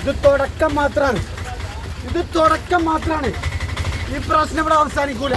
ഇത് തുടക്കം മാത്രമാണ് ഇത് തുടക്കം മാത്രമാണ് ഈ പ്രശ്നം ഇവിടെ അവസാനിക്കൂല.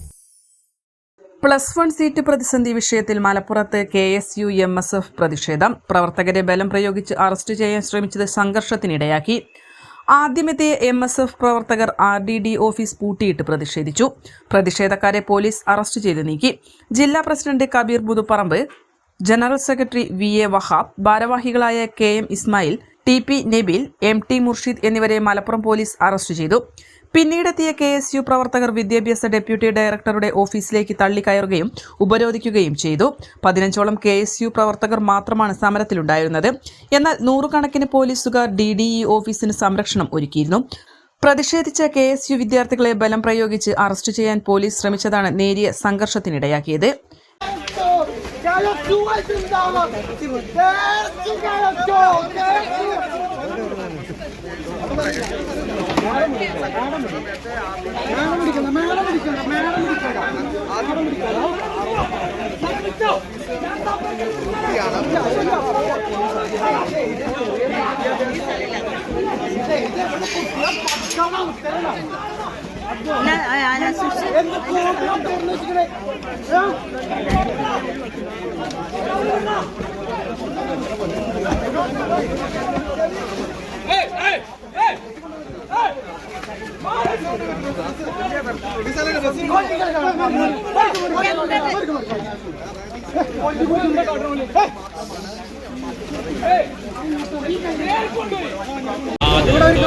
Plus one seat പ്രതിസന്ധി വിഷയത്തിൽ മലപ്പുറത്ത് K S U M S F പ്രതിഷേധം. പ്രവർത്തകരെ ബലം പ്രയോഗിച്ച് അറസ്റ്റ് ചെയ്യാൻ ശ്രമിച്ചത് സംഘർഷത്തിനിടയാക്കി. ആദ്യമെത്തിയ എം എസ് എഫ് പ്രവർത്തകർ ആർ ഡി ഡി ഓഫീസ് പൂട്ടിയിട്ട് പ്രതിഷേധിച്ചു. പ്രതിഷേധക്കാരെ പോലീസ് അറസ്റ്റ് ചെയ്ത് നീക്കി. ജില്ലാ president Kabeer Puthuparamb general secretary V A Wahab ഭാരവാഹികളായ K M Ismail T P Nabeel M T Murshid എന്നിവരെ മലപ്പുറം പോലീസ് അറസ്റ്റ് ചെയ്തു. പിന്നീടെത്തിയ കെ എസ് യു പ്രവർത്തകർ വിദ്യാഭ്യാസ ഡെപ്യൂട്ടി ഡയറക്ടറുടെ ഓഫീസിലേക്ക് തള്ളിക്കയറുകയും ഉപരോധിക്കുകയും ചെയ്തു. പതിനഞ്ചോളം കെ എസ് യു പ്രവർത്തകർ മാത്രമാണ് സമരത്തിലുണ്ടായിരുന്നത്. എന്നാൽ നൂറുകണക്കിന് പോലീസുകാർ ഡി ഡി ഇ ഓഫീസിന് സംരക്ഷണം ഒരുക്കിയിരുന്നു. പ്രതിഷേധിച്ച കെ എസ് യു വിദ്യാർത്ഥികളെ ബലം പ്രയോഗിച്ച് അറസ്റ്റ് ചെയ്യാൻ പോലീസ് ശ്രമിച്ചതാണ് നേരിയ സംഘർഷത്തിനിടയാക്കിയത്. മേളം പിടിക്കണ്ട മേളം പിടിക്കണ്ട മേളം പിടിക്കണ്ട മേളം പിടിക്കണ്ട എന്ത് ഇവിടെ ഒരു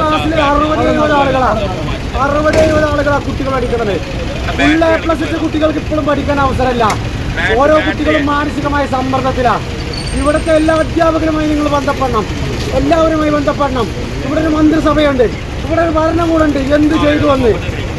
അറുപത് എഴുപത് ആളുകളാണ് കുട്ടികൾ പഠിക്കുന്നത് ഫുൾ എ പ്ലസ് ഇട്ട് കുട്ടികൾക്ക് ഇപ്പോഴും പഠിക്കാൻ അവസരമില്ല. ഓരോ കുട്ടികളും മാനസികമായ സമ്മർദ്ദത്തിലാണ് ഇവിടുത്തെ എല്ലാ അധ്യാപകരുമായി നിങ്ങൾ ബന്ധപ്പെടണം. എല്ലാവരുമായി ബന്ധപ്പെടണം. ഇവിടെ ഒരു മന്ത്രിസഭയുണ്ട്. ഇവിടെ ഒരു ഭരണകൂടുണ്ട് എന്ത് ചെയ്തു വന്ന്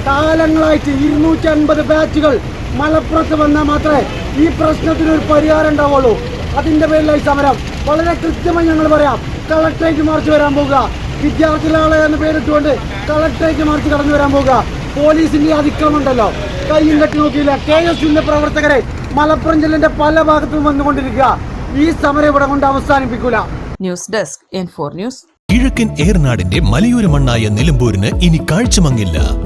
കാലങ്ങളായിട്ട് ഇരുന്നൂറ്റി അൻപത് ബാച്ചുകൾ മലപ്പുറത്ത് വന്നാൽ മാത്രമേ ഈ പ്രശ്നത്തിന് ഒരു പരിഹാരം ഉണ്ടാവുള്ളൂ. അതിന്റെ പേരിലായി സമരം. വളരെ കൃത്യമായി ഞങ്ങൾ പറയാം. കളക്ടറേറ്റ് മാർച്ച് വരാൻ പോകുക വിദ്യാർത്ഥികളെ എന്ന പേരിട്ടുകൊണ്ട് കളക്ടറേറ്റ് മാർച്ച് കടന്നു വരാൻ പോകുക പോലീസിന്റെ അതിക്രമമുണ്ടല്ലോ കയ്യും കെട്ടി നോക്കിയില്ല. കെ എസ് യുവിന്റെ പ്രവർത്തകരെ മലപ്പുറം ജില്ലന്റെ പല ഭാഗത്തും വന്നുകൊണ്ടിരിക്കുക. ഈ സമരം ഇവിടെ കൊണ്ട് അവസാനിപ്പിക്കൂല. News desk N four news. കിഴക്കൻ ഏറനാടിന്റെ മലയോര മണ്ണായ നിലമ്പൂരിന് ഇനി കാഴ്ചമങ്ങില്ല.